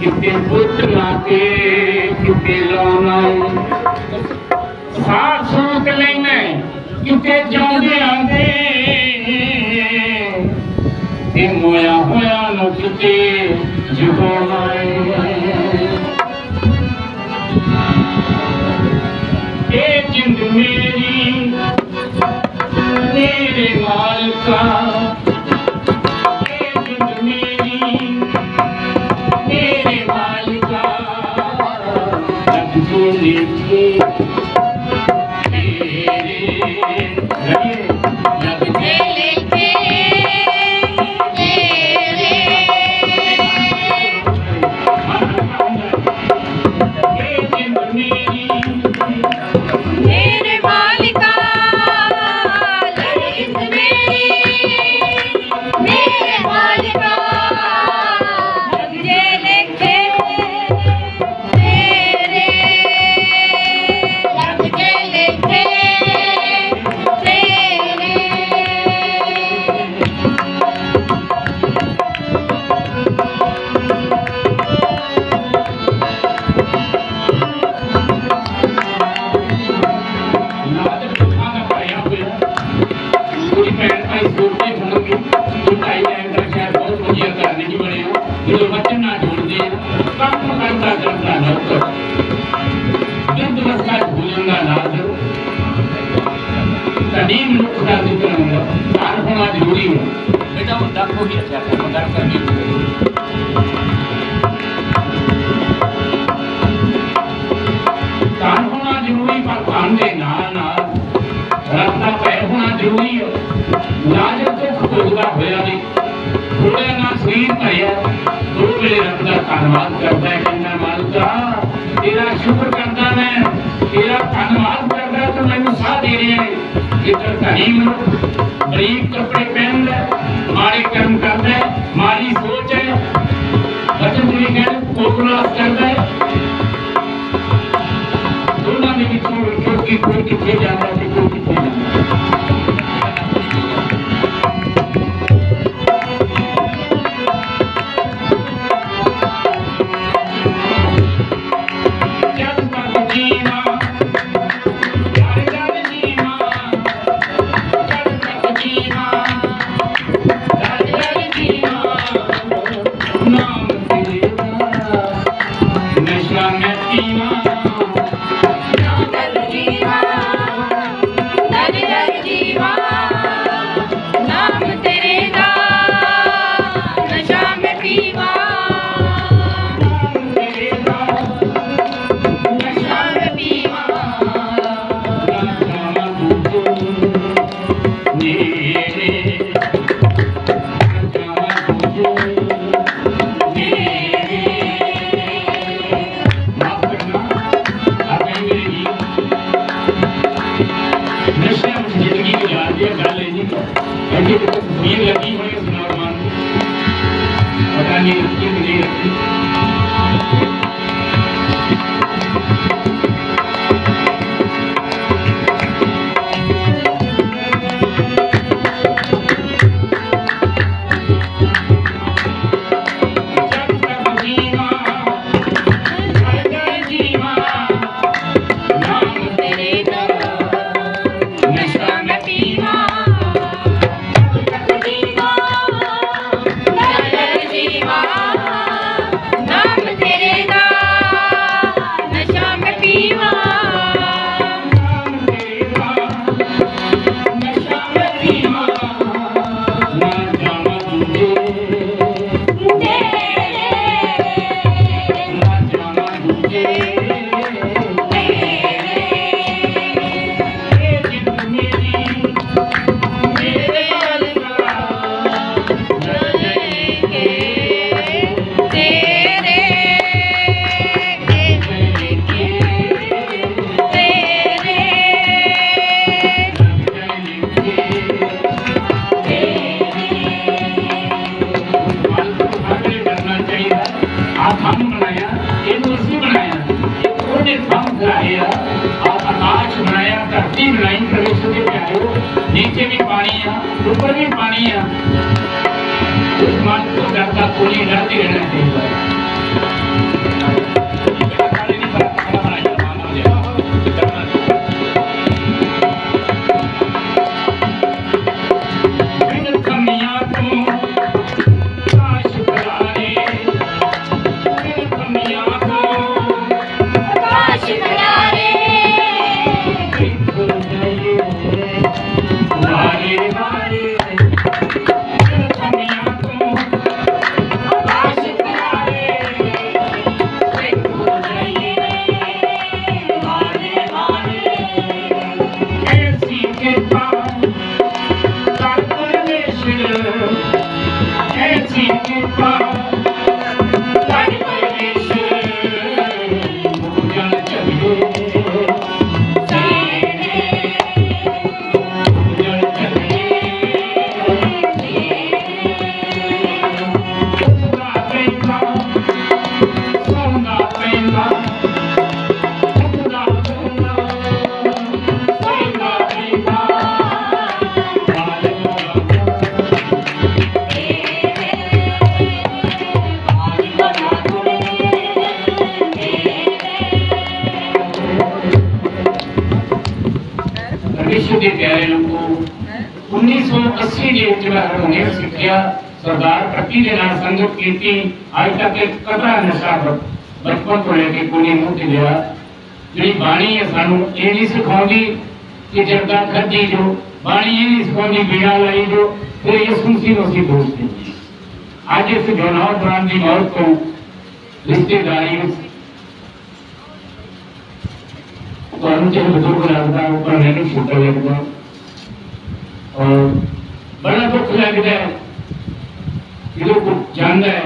ਕਿਤੇ ਪੁੱਤ ਲਾ ਕਿਤੇ ਲਾਉਣਾ ਸਾਹ ਸੂਤ ਲੈਣਾ ਕਿਤੇ ਜਾਉਂਦੇ ਆਂਦੇ ਤੇ ਮੋਇਆ ਹੋਇਆ ਨੂੰ ਕਿਤੇ ਜੁਗਾਉਣਾ ਰੱਬ ਜੀ ਕੰਮ ਕਰਦਾ ਕਰਦਾ ਨੌਕਰ ਬਿੰਦ ਵਸਾ ਭੁਜਨ ਦਾ ਨਾਦਰ ਸਾਡੀ ਮਨੁੱਖ ਦਾ ਜ਼ਿਕਰ ਹੁੰਦਾ ਘਰ ਹੋਣਾ ਜ਼ਰੂਰੀ ਹੈ ਬੇਟਾ ਉਹ ਦੱਖ ਹੋ ਗਿਆ ਚਾਹਤਾ ਮਗਰ ਕਰਨੀ ਘਰ ਹੋਣਾ ਜ਼ਰੂਰੀ ਪਰ ਘਰ ਦੇ ਨਾਲ ਨਾਲ ਰੱਬ ਦਾ ਭੈ ਹੋਣਾ ਜ਼ਰੂਰੀ ਹੈ। ਧੰਨਵਾਦ ਕਰਦਾ ਕਹਿੰਦਾ ਮਾਲਕਾ ਤੇਰਾ ਸ਼ੁਕਰ ਕਰਦਾ ਮੈਂ, ਤੇਰਾ ਧੰਨਵਾਦ ਕਰਦਾ ਤੂੰ ਮੈਨੂੰ ਸਾਹ ਦੇ ਰਿਹਾ ਹੈ। ਜਿੱਧਰ ਧਨੀ ਮਨੁੱਖ ਬਰੀਕ ਕੱਪੜੇ ਪਹਿਨਦਾ ਮਾੜੇ ਕਰਮ ਕਰਦਾ ਮਾੜੀ ਸੋਚ ਹੈ ਬਚਨ ਜਿਹੜੀ ਕਹਿੰਦੇ ਕੋਕਲਾਸ ਕਰਦਾ ਦੋਨਾਂ ਦੇ ਵਿੱਚੋਂ ਕੋਈ ਕਿੱਥੇ ਜਾਂਦਾ ਤੇ ਕੋਈ ਲੱਗੀ ਹੋਈ ਉਸ ਨੌਜਵਾਨ ਨੂੰ ਪਤਾ ਨਹੀਂ ਰੱਖੀ ਕਿ ਨਹੀਂ ਰੱਖੀ ਆਖਾਂ ਬਣਾਇਆ ਇਹਨੂੰ ਅਸੀਂ ਬਣਾਇਆ। ਉਹਨੇ ਥੰਮ ਬਣਾਇਆ ਆ ਆਕਾਸ਼ ਬਣਾਇਆ, ਧਰਤੀ ਬਣਾਈ, ਪ੍ਰਵੇਸ਼ ਦੇ ਪਿਆਰੋ ਨੀਚੇ ਵੀ ਪਾਣੀ ਆ, ਉੱਪਰ ਵੀ ਪਾਣੀ ਆ। ਉਸ ਮਨ ਤੋਂ ਡਰਦਾ ਕੋਈ ਡਰਦੀ ਰਹਿਣਾ ਚਾਹੀਦਾ। ਦੇ ਪਿਆਰੇ ਲੋਕੋ 1980 ਦੇ ਵਿੱਚ ਮੈਂ ਹਾਰਮੋਨੀਅਮ ਸਿੱਖਿਆ ਸਰਦਾਰ ਪੱਟੀ ਦੇ ਨਾਲ ਸੰਗਤ ਕੀਤੀ। ਅੱਜ ਤੱਕ ਇੱਕ ਕਤਰਾ ਨਸ਼ਾ ਬਚਪਨ ਤੋਂ ਲੈ ਕੇ ਕੋਈ ਮੂੰਹ ਤੇ ਲਿਆ ਜਿਹੜੀ ਬਾਣੀ ਹੈ ਸਾਨੂੰ ਇਹ ਨਹੀਂ ਸਿਖਾਉਂਦੀ ਕਿ ਜਰਦਾ ਖੱਜੀ ਜੋ ਬਾਣੀ ਇਹ ਨਹੀਂ ਸਿਖਾਉਂਦੀ ਬੀੜਾ ਲਾਈ ਜੋ ਫਿਰ ਯਿਸੂ ਮਸੀਹ ਨੂੰ ਅਸੀਂ ਦੋਸਤ ਦਿੰਦੇ ਅੱਜ ਇਸ ਜਨੌਰ ਦੀ ਮੌਤ ਤੋਂ ਰਿਸ਼ਤੇਦਾਰੀ ਵਿੱਚ ਤੁਹਾਨੂੰ ਜਿਹੜੇ ਬਜ਼ੁਰਗ ਲੱਗਦਾ ਉਹ ਪਰ ਮੈਨੂੰ ਛੋਟਾ ਲੱਗਦਾ। ਔਰ ਬੜਾ ਦੁੱਖ ਲੱਗਦਾ ਹੈ ਜਦੋਂ ਕੋਈ ਜਾਂਦਾ ਹੈ,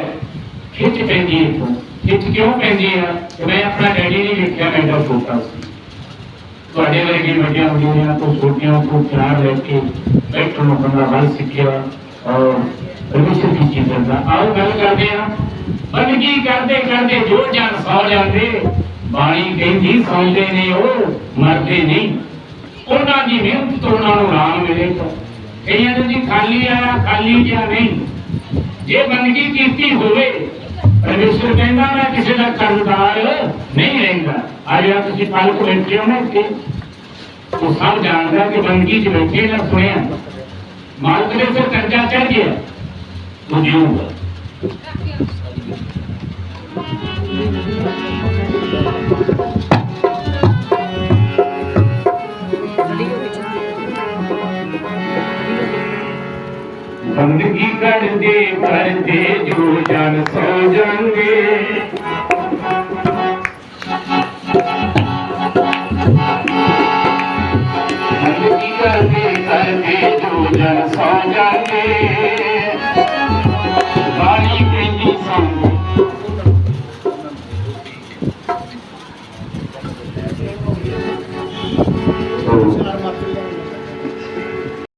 ਖਿੱਚ ਪੈਂਦੀ ਹੈ ਇੱਥੋਂ। ਖਿੱਚ ਕਿਉਂ ਪੈਂਦੀ ਹੈ? ਕਿ ਮੈਂ ਆਪਣਾ ਡੈਡੀ ਨਹੀਂ ਵੇਖਿਆ, ਮੈਂ ਤਾਂ ਛੋਟਾ ਸੀ। ਤੁਹਾਡੇ ਵਰਗੇ ਵੱਡਿਆਂ ਵੱਡਿਆਂ ਤੋਂ ਛੋਟਿਆਂ ਤੋਂ ਪਿਆਰ ਲੈ ਕੇ ਬੈਠਣ ਨੂੰ ਬੰਦਾ ਵੱਲ ਸਿੱਖਿਆ ਔਰ ਪਰਮੇਸ਼ਰ ਦੀ ਚੀਜ਼ਾਂ ਦਾ ਆਓ ਗੱਲ ਕਰਦੇ ਹਾਂ। ਬੰਦਗੀ ਕਰਦੇ ਕਰਦੇ ਜੋ ਜਨ ਸੌ ਜਾਂਦੇ ਬਾਣੀ ਕਹਿੰਦੀ, ਸੌਂਦੇ ਨੇ ਉਹ, ਮਰਦੇ ਨਹੀਂ। ਉਹਨਾਂ ਦੀ ਮਿਹਨਤ ਤੋਂ ਉਹਨਾਂ ਨੂੰ ਆਰਾਮ ਮਿਲੇਗਾ ਕਈਆਂ ਦੇ ਜੀ ਖਾਲੀ ਆਇਆ ਖਾਲੀ ਜਿਹਾ ਨਹੀਂ। ਜੇ ਬੰਦਗੀ ਕੀਤੀ ਹੋਵੇ, ਪਰਮੇਸ਼ਰ ਕਹਿੰਦਾ, ਮੈਂ ਕਿਸੇ ਦਾ ਕਰਜ਼ਦਾਰ ਨਹੀਂ ਰਹਿੰਦਾ। ਅੱਜ ਆ ਤੁਸੀਂ ਪਲ ਕੋ ਬੈਠੇ ਹੋ ਨਾ ਇੱਥੇ ਉਹ ਸਭ ਜਾਣਦਾ ਕਿ ਬੰਦਗੀ ਚ ਬੈਠੇ ਨਾ ਸੁਣਿਆ। ਮਾਲਕ ਦੇ ਸਿਰ ਕਰਜ਼ਾ ਚੜ ਗਿਆ ਉਹ बंदगी कर दे कर दे जो जान सो जाएंगे बंदगी कर दे कर दे जो जान सो जाएंगे